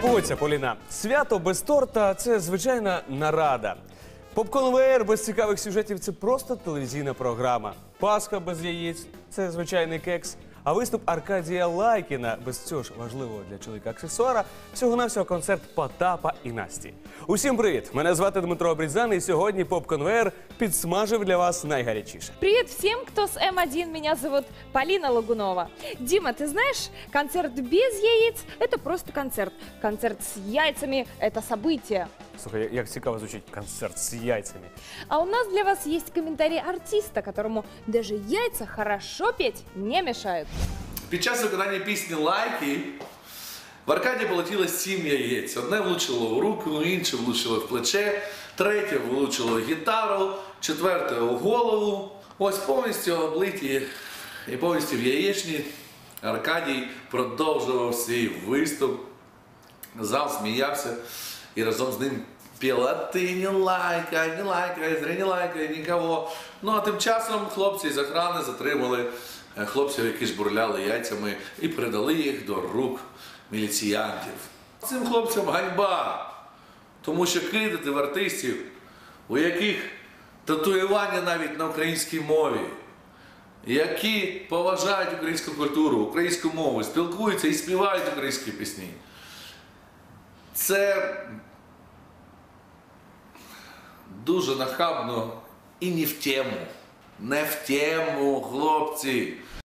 Знайомиться, Поліна. Свято без торта це звичайна нарада. Попконвеєр без цікавих сюжетів це просто телевізійна програма. Пасха без яєць це звичайний кекс. А виступ Аркадія Лайкіна без цього ж важливого для чоловіка аксесуара всього навсього концерт Потапа і Насті. Усім привіт! Мене звати Дмитро Брідзан, і сьогодні попконвеєр підсмажив для вас найгарячіше. Привет всем, кто с М1. Меня зовут Полина Лагунова. Дима, ты знаешь, концерт без яиц – это просто концерт. Концерт с яйцами – это событие. Слухай, як цікаво звучить концерт з яйцями. А у нас для вас есть комментарий артиста, которому даже яйца хорошо петь не мешают. Під час виконання пісні Лайки в Аркаді полетіло сім яєць. Одне влучило в руку, інше влучило в плече, третє влучило в гітару, четверте у голову. Ось повністю облиті і повністю в яєчні. Аркадій продовжував свій виступ. Зал сміявся і разом з ним піла ти не лайкай, не лайкай, зря не лайкай нікого. Ну а тим часом хлопці з охрани затримали е, хлопців, які жбурляли яйцями, і передали їх до рук міліціянтів. Цим хлопцям ганьба, тому що кидати в артистів, у яких татуювання навіть на українській мові, які поважають українську культуру, українську мову, спілкуються і співають українські пісні. Це дуже нахабно і не в тему. Не в тему, хлопці.